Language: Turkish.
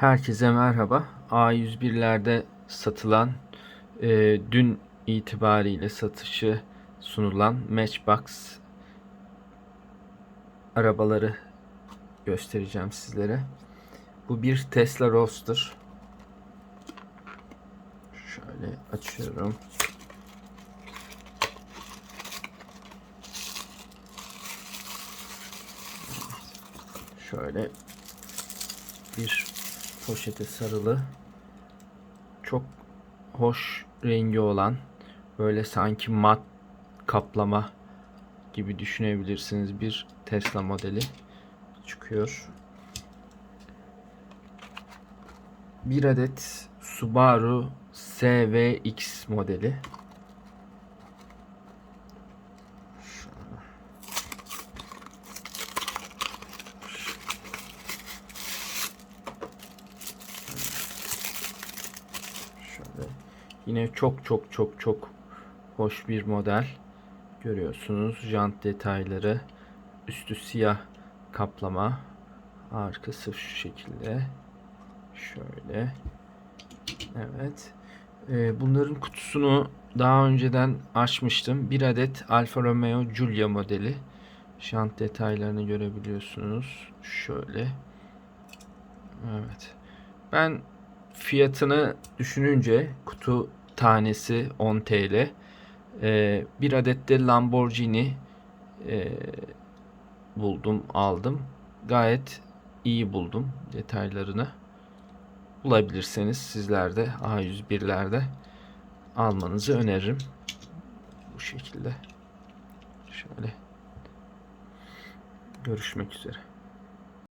Herkese merhaba. A101'lerde satılan, e, dün itibariyle satışı sunulan Matchbox arabaları göstereceğim sizlere. Bu bir Tesla Roadster. Şöyle açıyorum. Şöyle bir poşete sarılı çok hoş rengi olan böyle sanki mat kaplama gibi düşünebilirsiniz bir Tesla modeli çıkıyor. Bir adet Subaru SVX modeli. Şöyle yine çok çok çok çok hoş bir model görüyorsunuz. Jant detayları, üstü siyah kaplama, arkası şu şekilde. Şöyle. Evet. Ee, bunların kutusunu daha önceden açmıştım. Bir adet Alfa Romeo Giulia modeli. Jant detaylarını görebiliyorsunuz. Şöyle. Evet. Ben fiyatını düşününce kutu tanesi 10 TL. Ee, bir adet de Lamborghini e, buldum, aldım. Gayet iyi buldum detaylarını. Bulabilirseniz sizler de A101'lerde almanızı öneririm. Bu şekilde. Şöyle. Görüşmek üzere.